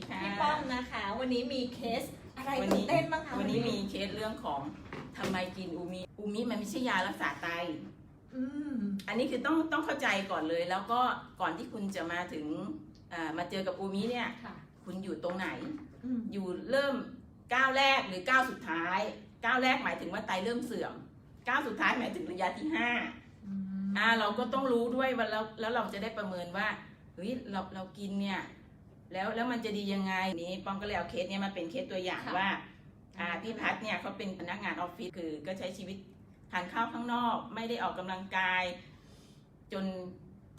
ดีค่ะพี่ป้อมนะคะ วันนี้มีเคสอะไรวันตื่นี้นเต้นบ้างคะวันนี้มีเคสเรื่องของทำไมกินอูมิอูมิมันไม่ใช่ยารักษาไต อืมอันนี้คือต้องต้องเข้าใจก่อนเลย แล้วก็ก่อนที่คุณจะมาถึงอ่ามาเจอกับอูมิเนี่ย ค่ะคุณอยู่ตรงไหน อืมอยู่เริ่มก้าวแรกหรือก้าวสุดท้ายก้าวแรกหมายถึงว่าไตเริ่มเสื่อมก้าวสุดท้ายหมายถึงระยะที่ห้าอืมอ่าเราก็ต้องรู้ด้วยว่าแล้วแล้วเราจะได้ประเมินว่าเฮ้ยเราเรากินเนี่ย แล้วแล้วมันจะดียังไงนี้ป้องก็เลยเอาเคสเนี้ยมาเป็นเคสตัวอย่างว่าอ่าพี่พัฒน์เนี่ยเขาเป็นพนักงานออฟฟิศคือก็ใช้ชีวิตทานข้าวข้างนอก ไม่ได้ออกกำลังกาย จน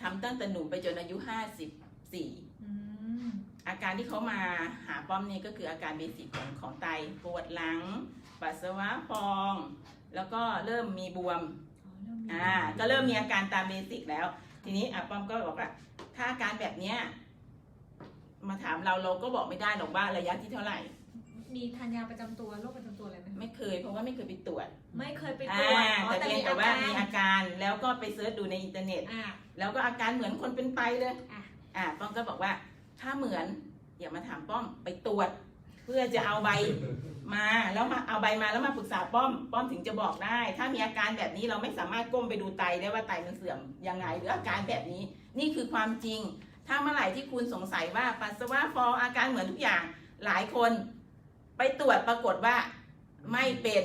ทำตั้งแต่หนุ่มไปจนอายุห้าสิบสี่อืมอาการที่เขามาหาป้อมนี่ก็คืออาการเบสิกของของไตปวดหลัง ปัสสาวะพอง แล้วก็เริ่มมีบวม อ๋อเริ่มมีอ่า ก็เริ่มมีอาการตามเบสิกแล้ว ทีนี้อะป้อมก็บอกว่า ถ้าอาการแบบเนี้ย มาถามเราเราก็บอกไม่ได้หรอกว่าระยะที่เท่าไหร่ มีทานยาประจำตัวโรคประจำตัวอะไรไหมไม่เคยเพราะว่าไม่เคยไปตรวจไม่เคยไปตอ่ารวจอ๋อแต่แต่เพียงมีแต่อาว่าการมีอาการแล้วก็ไปเซิร์ชดูในอินเทอร์เน็ต อ่าแล้วก็อาการเหมือนคนเป็นไตเลย อะอ่าป้อมก็บอกว่าถ้าเหมือนอย่ามาถามป้อมไปตรวจ เพื่อจะเอาใบมาแล้วมาเอาใบมาแล้วมาปรึกษาป้อม ป้อมถึงจะบอกได้ ถ้ามีอาการแบบนี้เราไม่สามารถก้มไปดูไตได้ว่าไตมันเสื่อมยังไงหรืออาการแบบนี้ นี่คือความจริง ถ้าเมื่อไหร่ที่คุณสงสัยว่าปัสสาวะฟองอาการเหมือนทุกอย่างหลายคนไปตรวจปรากฏว่าไม่เป็น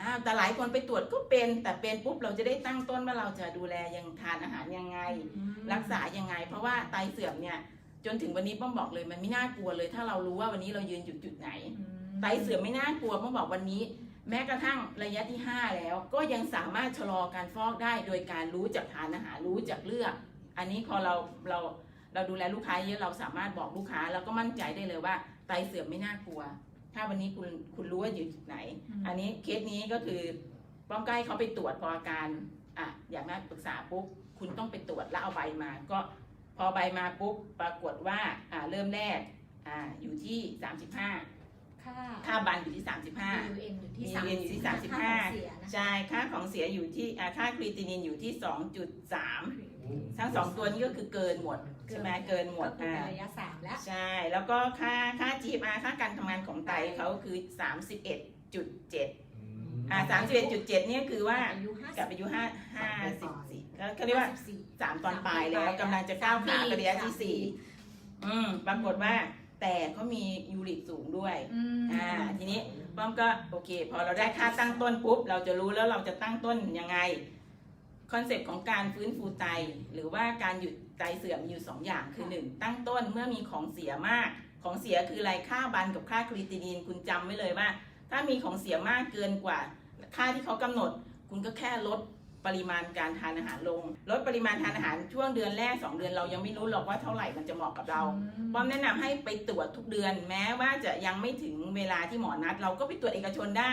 อ้าวแต่หลายคนไปตรวจก็เป็น แต่เป็นปุ๊บเราจะได้ตั้งต้นว่าเราจะดูแลยังทานอาหารยังไงอืมรักษายังไง เพราะว่าไตเสื่อมเนี่ยจนถึงวันนี้ป้อมบอกเลยมันไม่น่ากลัวเลย ถ้าเรารู้ว่าวันนี้เรายืนจุดจุดไหนอืมไตเสื่อมไม่น่ากลัวป้อมบอกวันนี้ แม้กระทั่งระยะที่ 5 แล้ว ก็ยังสามารถชะลอการฟอกได้ โดยการรู้จักทานอาหารรู้จักเลือก อันนี้พอเราเรา เราดูแลลูกค้าเยอะเราสามารถบอกลูกค้าแล้วก็มั่นใจได้เลยว่าไตเสื่อมไม่น่ากลัว ถ้าวันนี้คุณคุณรู้ว่าอยู่จุดไหน อันนี้เคสนี้ก็คือป้อมใกล้เขาไปตรวจพออาการอะอย่างนั้นปรึกษาปุ๊บคุณต้องไปตรวจแล้วเอาใบมา ก็พอใบมาปุ๊บปรากฏว่าอ่าเริ่มแรกอ่าอยู่ที่ 35 ค่าค่าบันอยู่ที่ 35 UN อยู่ที่ UN สามอยู่ที่ค่35ของเสียนะคะใช่ค่าของเสียอยู่ที่อ่าค่าครีตินินอยู่ที่ 2.3 ทั้งสองตัวนี้ก็คือเกินหมดใช่ไหมเกินหมดก็คืออ่า เป็นระยะสามแล้วใช่ แล้วก็ค่าค่า GFR ค่าการทำงานของไตเขาคือ 31.7อ่า31.7เนี่ยคือว่าอายุห้ากับอายุห้าห้าสิบสี่ก็เขาเรียกว่าสี่สามตอนปลายแล้วกำลังจะก้าวขาไประยะที่สี่อืมปรากฏว่าแต่เขามียูริกสูงด้วย อืมอ่า ทีนี้ป้อมก็โอเค พอเราได้ค่าตั้งต้นปุ๊บ เราจะรู้แล้วเราจะตั้งต้นยังไง คอนเซปต์ของการฟื้นฟูไต หรือว่าการหยุดไตเสื่อมมีอยู่สองอย่างคือหนึ่งตั้งต้นเมื่อมีของเสียมาก ของเสียคืออะไรค่าบันกับค่าครีตินินคุณจำไว้เลยว่า ถ้ามีของเสียมากเกินกว่า ค่าที่เขากำหนด คุณก็แค่ลดปริมาณการทานอาหารลง ลดปริมาณทานอาหารช่วงเดือนแรก 2 เดือนเรายังไม่รู้หรอกว่าเท่าไหร่มันจะเหมาะกับเราป้อมแนะนำให้ไปตรวจทุกเดือน แม้ว่าจะยังไม่ถึงเวลาที่หมอนัด เราก็ไปตรวจเอกชนได้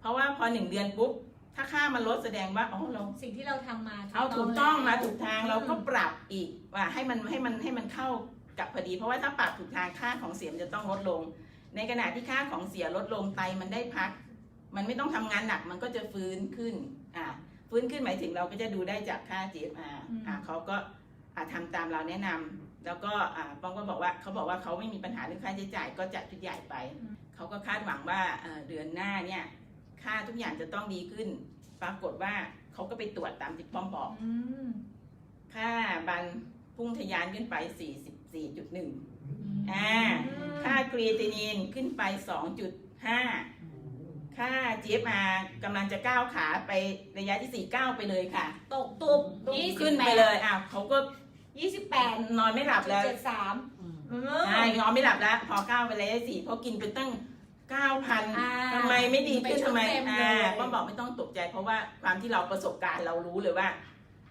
เพราะว่าพอหนึ่งเดือนปุ๊บ ถ้าค่ามันลดแสดงว่าอ๋อเราสิ่งที่เราทำมาเอาถูกต้องมาแล้วถูกทางเราก็ปรับอีกว่าให้มันให้มันให้มันเข้ากับพอดี เพราะว่าถ้าปรับถูกทางค่าของเสียมันจะต้องลดลง ในขณะที่ค่าของเสียลดลงไตมันได้พัก มันไม่ต้องทำงานหนักมันก็จะฟื้นขึ้นอ่าฟื้นขึ้นหมายถึงเราก็จะดูได้จากค่า GFR อ่าเขาก็อ่าทำตามเราแนะนำแล้วก็อ่าป้องก็บอกว่าเขาบอกว่าเขาไม่มีปัญหาเรื่องค่าใช้จ่ายก็จัดชุดใหญ่ไป เขาก็คาดหวังว่าเอ่อเดือนหน้าเนี่ย ค่าทุกอย่างจะต้องดีขึ้น ปรากฏว่าเขาก็ไปตรวจตามที่ป้อมบอก อืมค่าบันพุ่งทะยานขึ้นไป 44.1อืมอ่า ค่าครีตินินขึ้นไป 2.5 ค่า GFR กำลังจะก้าวขาไประยะที่4ก้าวไปเลยค่ะ ตกตุบยี่สิบขึ้นแปไปดเลยอ้าวเขาก็ยี่สิบแปดนอนไม่หลับแล้วเจ็ดสาม ใช่นอนไม่หลับแล้ว พอก้าวไประยะสี่เพราะกินไปตั้ง 9,000ทำไมไม่ดีขึ้นทำไมอ่าป้อมบอกไม่ต้องตกใจ เพราะว่าความที่เราประสบการณ์เรารู้เลยว่า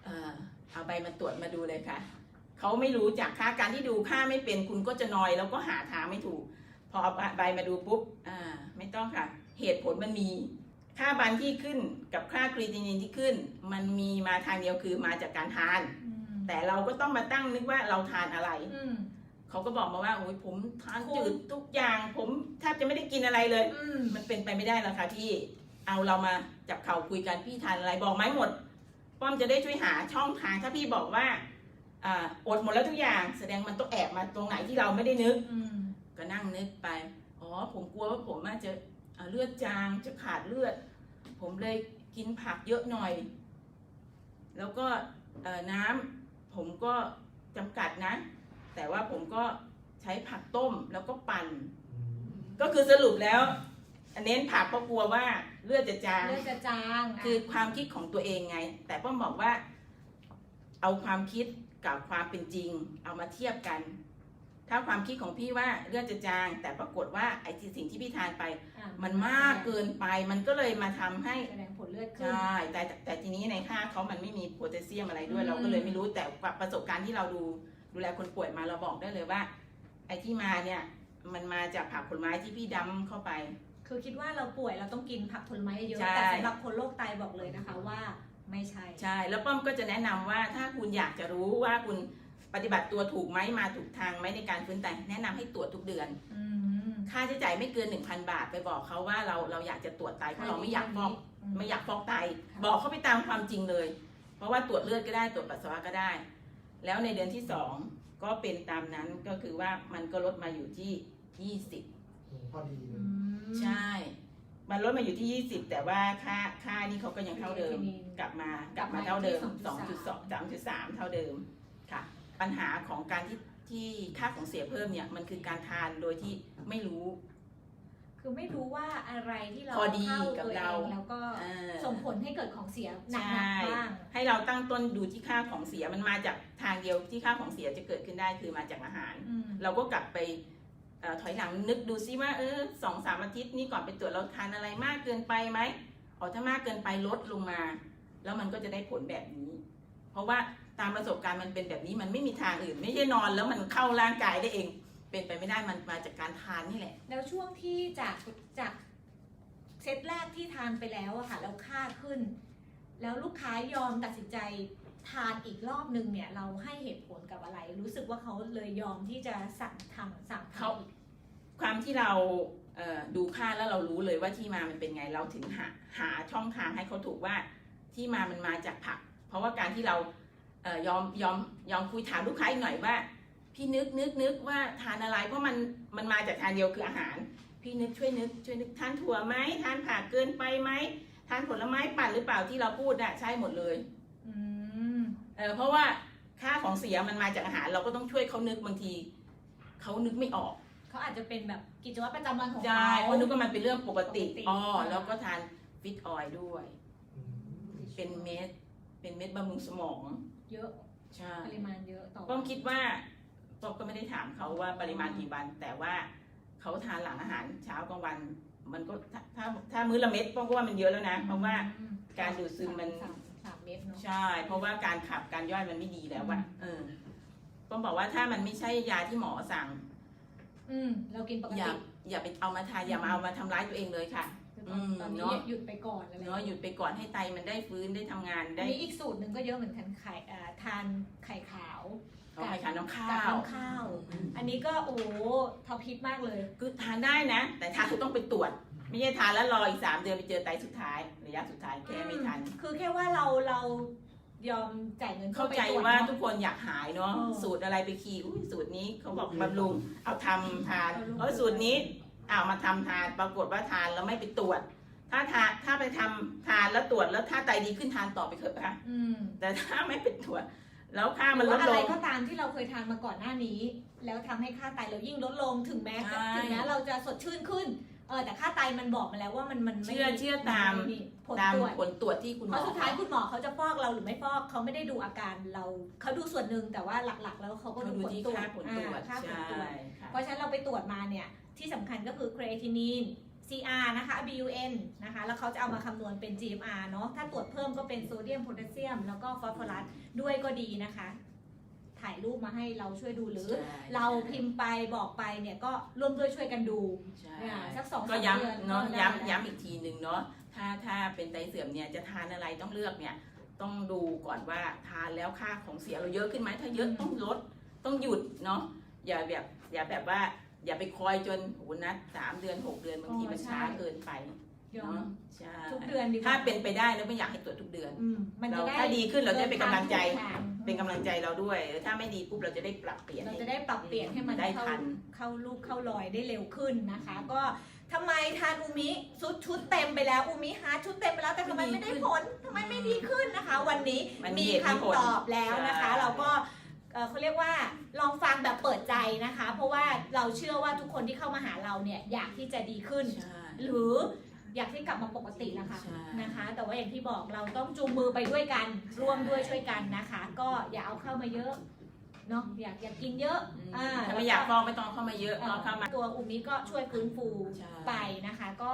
เออเอาใบมาตรวจมาดูเลยค่ะเขาไม่รู้จากค่าการที่ดูค่าไม่เป็นคุณก็จะนอยแล้วก็หาทางไม่ถูก พอเอาใบมาดูปุ๊บอ่าไม่ต้องค่ะ เหตุผลมันมี ค่าบันที่ขึ้นกับค่าครีตินินที่ขึ้น มันมีมาทางเดียวคือมาจากการทาน อืมแต่เราก็ต้องมาตั้งนึกว่าเราทานอะไร อืม เขาก็บอกมาว่าโอ้ยผมทานคุณจืดทุกอย่าง ผมแทบจะไม่ได้กินอะไรเลย อืม มันเป็นไปไม่ได้แล้วค่ะพี่เอาเรามาจับเข่าคุยกันพี่ทานอะไรบอกไหมหมด ป้อมจะได้ช่วยหาช่องทางถ้าพี่บอกว่าอ่าอดหมดแล้วทุกอย่าง แสดงมันต้องแอบมาตรงไหนที่เราไม่ได้นึก อืม ก็นั่งนึกไป อ๋อ ผมกลัวว่าผมอาจจะเอ่อเลือดจาง จะขาดเลือด ผมเลยกินผักเยอะหน่อย แล้วก็เอ่อน้ำผมก็จำกัดนะ แต่ว่าผมก็ใช้ผักต้มแล้วก็ปั่น ก็คือสรุปแล้วเน้นผักเพราะกลัวว่าเลือดจะจาง เลือดจะจางะคือความคิดของตัวเองไง แต่ป้อมบอกว่า เอาความคิดกับความเป็นจริง เอามาเทียบกัน ถ้าความคิดของพี่ว่าเลือดจะจาง แต่ปรากฏว่าไอ้ที่สิ่งที่พี่ทานไปอะมันมากเกินไปมันก็เลยมาทำให้แสดงผลเลือดขึ้นใช่แต่แต่แต่ทีนี้ในค่าเขามันไม่มีโพแทสเซียมอะไรด้วยอืมเราก็เลยไม่รู้แต่ประสบการณ์ที่เราดู ดูแลคนป่วยมาเราบอกได้เลยว่า ไอ้ที่มาเนี่ยมันมาจากผักผลไม้ที่พี่ดำเข้าไป คือคิดว่าเราป่วยเราต้องกินผักผลไม้เยอะใช่แต่สำหรับคนโรคไตบอกเลยนะคะว่าไม่ใช่ใช่ แล้วป้อมก็จะแนะนำว่าถ้าคุณอยากจะรู้ว่าคุณปฏิบัติตัวถูกไหมมาถูกทางไหมในการฟื้นไตแนะนำให้ตรวจทุกเดือนอืมค่าใช้จ่ายไม่เกิน 1,000 บาทไปบอกเขาว่าเราเราอยากจะตรวจไตเพราะเราไม่อยากฟอกมไม่อยากฟอกไตค่ะบอกเขาไปตามความจริงเลย เพราะว่าตรวจเลือดก็ได้ตรวจปัสสาวะก็ได้ แล้วในเดือนที่สองก็เป็นตามนั้นก็คือว่ามันก็ลดมาอยู่ที่20พอดีเลอืยมใช่ มันลดมาอยู่ที่ 20 แต่ว่าค่าค่านี่เขาก็ยังเท่าเดิม Creatinine กลับมากลับมาเท่าเดิมกลับมาที่2.2 3.3 เท่าเดิมค่ะ ปัญหาของการที่ที่ค่าของเสียเพิ่มเนี่ยมันคือการทานโดยที่ไม่รู้ คือไม่รู้ว่าอะไรที่เราพอดีเข้ากับตัวเอเรางแล้วก็เออ ส่งผลให้เกิดของเสียหนัใช่กๆบ้าง ให้เราตั้งต้นดูที่ค่าของเสียมันมาจากทางเดียวที่ค่าของเสียจะเกิดขึ้นได้คือมาจากอาหารอืมเราก็กลับไปเอ่อถอยหลังนึกดูซิว่าเออสองสามอาทิตย์นี้ก่อนไปตรวจเราทานอะไรมากเกินไปไหมอ๋อถ้ามากเกินไปลดลงมา แล้วมันก็จะได้ผลแบบนี้ เพราะว่าตามประสบการณ์มันเป็นแบบนี้มันไม่มีทางอื่น ไม่ใช่นอนแล้วมันเข้าร่างกายได้เอง เป็นไปไม่ได้มันมาจากการทานนี่แหละ แล้วช่วงที่จากจากเซตแรกที่ทานไปแล้วอะค่ะแล้วค่าขึ้น แล้วลูกค้ายอมตัดสินใจทานอีกรอบนึงเนี่ยเราให้เหตุผลกับอะไร รู้สึกว่าเขาเลยยอมที่จะสั่งทำสั่งเขาทำอีกความที่เราเอ่อดูค่าแล้วเรารู้เลยว่าที่มามันเป็นไงเราถึงหาหาช่องทางให้เขาถูกว่าที่มามันมาจากผัก เพราะว่าการที่เราเอ่อยอมยอมยอมคุยถามลูกค้าอีกหน่อยว่า พี่นึกนึกนึกว่าทานอะไรเพราะมันมันมาจากทานเดียวคืออาหาร พี่นึกช่วยนึกช่วยนึกทานถั่วไหมทานผักเกินไปไหมทานผลไม้ปั่นหรือเปล่าที่เราพูดอะใช่หมดเลยอืมเออเพราะว่าค่าของเสียมันมาจากอาหาร เราก็ต้องช่วยเขานึกบางทีเขานึกไม่ออกเขาอาจจะเป็นแบบกิจวัตรประจำวันของใช่เขาเพราะนึกว่ามันเป็นเรื่องปกติปกติอ๋ออ่าแล้วก็ทานฟิตออยล์ด้วยอืมเป็นเม็ดเป็นเม็ดบำรุงสมอง เยอะใช่ปริมาณเยอะต่อป้อมคิดว่าป้อมก็ไม่ได้ถามเขาว่าปริมาณกี่วันแต่ว่า เขาทานหลังอาหารเช้ากลางวัน มันก็ถ้าถ้าถ้ามื้อละเม็ดป้อมก็ว่ามันเยอะแล้วนะ เพราะว่าอืมการดูดซึมมันสามสามเม็ดเนาะใช่ เพราะว่าการขับการย่อยมันไม่ดีแล้วอะเออป้อมบอกว่าถ้ามันไม่ใช่ยาที่หมอสั่ง อืมเรากินปกอย่าติอย่าไปเอามาทานอย่ามาเอามาทำร้ายตัวเองเลยค่ะ คือตอนอืมตอนนี้เนอะ หยุดไปก่อนอะไรเนาะหยุดไปก่อนให้ไตมันได้ฟื้นได้ทำงานอัได้นนี้อีกสูตรหนึ่งก็เยอะเหมือนกันไข่อ่าทานไข่ขาว เอาไข่ขาวน้ำข้ากับว น้ำข้าวอันนี้ก็โอ้โหท็อปฮิตมากเลย คือทานได้นะ แต่ทานคือต้องไปตรวจ ไม่ใช่ทานแล้วรออีกสามเดือนไปเจอไตสุดท้ายระยะสุดท้ายแค่ไม่ทัน คือแค่ว่าเราเรายอมจ่ายเงินเข้าใจไปตรจว่าเนอะทุกคนอยากหายเนาะเออสูตรอะไรไปคีย์อุ้ยสูตรนี้เขาบอกบำรุงเอาทำทานบำรุง เออสูตรนี้เอามาทำทานปรากฏว่าทานแล้วไม่ไปตรวจ ถ้าทานถ้าไปทำทานแล้วตรวจแล้วถ้าไตดีขึ้นทานต่อไปเถอะค่ะอืม แต่ถ้าไม่ไปตรวจ แล้วค่าหมันรือลว่าดอะลไรง ก็ตามที่เราเคยทานมาก่อนหน้านี้ แล้วทำให้ค่าไตเรายิ่งลดลงถึงแม้ใช่ถึงแม้เราจะสดชื่นขึ้นเออแต่ค่าไตมันบอกมาแล้วว่ามันมันไม่เชื่อเชื่อตามนไผลตามตรวจผลตรวจที่คุณหเพมอราะสุดท้ายคุณหมอเขาจะฟอกเราหรือไม่ฟอกเขาไม่ได้ดูอาการเราเขาดูส่วนหนึ่งแต่ว่าหลักๆ แล้วเขาก็เขาดูดูผลที่ตรวจค่าผลตรวจอ่าค่าผลใช่ตรวจค่ะ เพราะฉะนั้นเราไปตรวจมาเนี่ยที่สำคัญก็คือ creatinine CR นะคะ BUN นะคะ แล้วเขาจะเอามาคำนวณเป็น GMR เนาะ ถ้าตรวจเพิ่มก็เป็นโซเดียม โพแทสเซียม แล้วก็ฟอสฟอรัสด้วยก็ดีนะคะ ถ่ายรูปมาให้เราช่วยดูหรือ ใช่เราพิมพ์ไปบอกไปเนี่ยก็ร่วมด้วยช่วยกันดูใช่อ่าสักสองก็สามเดือนย้ำเนาะก็ได้ย้ำย้ำอีกทีหนึ่งเนาะถ้าถ้าเป็นไตเสื่อมเนี่ยจะทานอะไรต้องเลือกเนี่ยต้องดูก่อนว่าทานแล้วค่าของเสียเราเยอะขึ้นไหมถ้าเยอะต้องลดต้องหยุดเนาะอย่าแบบอย่าแบบว่า อย่าไปคอยจนโหนัดสามเดือนหกเดือนบางทีมันช้าเกินไปยอมเนาะใช่ทุกเดือนดีกว่าถ้าเป็นไปได้แล้วไม่อยากให้ตรวจทุกเดือนอืมมันเราจะได้ถ้าดีขึ้นเราจะเป็นกำลังใจเดินทางถูกทางเป็นกำลังใจเราด้วยถ้าไม่ดีปุ๊บเราจะได้ปรับเปลี่ยน เราจะได้ปรับเปลี่ยนให้มันได้เข้าทัน เข้าลูกเข้ารอยได้เร็วขึ้นนะคะ ก็ทำไมทานอูมิชุดชุดเต็มไปแล้วอูมิฮาร์ทชุดเต็มไปแล้วแต่ทำไมไม่ได้ผลทำไมไม่ดีขึ้นนะคะ วันนี้มันมีมีเหตุมีผลคำตอบแล้วนะคะ ใช่ เราก็ เอ่อเขาเรียกว่าลองฟังแบบเปิดใจนะคะ เพราะว่าเราเชื่อว่าทุกคนที่เข้ามาหาเราเนี่ยอยากที่จะดีขึ้นใช่หรืออยากให้กลับมาปกติแล้วค่ะใช่นะคะ แต่ว่าอย่างที่บอกเราต้องจูงมือไปด้วยกัน ร่วมด้วยช่วยกันนะคะ ก็อย่าเอาเข้ามาเยอะเนาะอยากอยากกินเยอะอืมอ่าถ้าไม่อยากฟอกไม่ต้องเข้ามาเยอะเอ่อเอาเข้ามาตัวอูมิก็ช่วยฟื้นฟูใช่ไปนะคะ ก็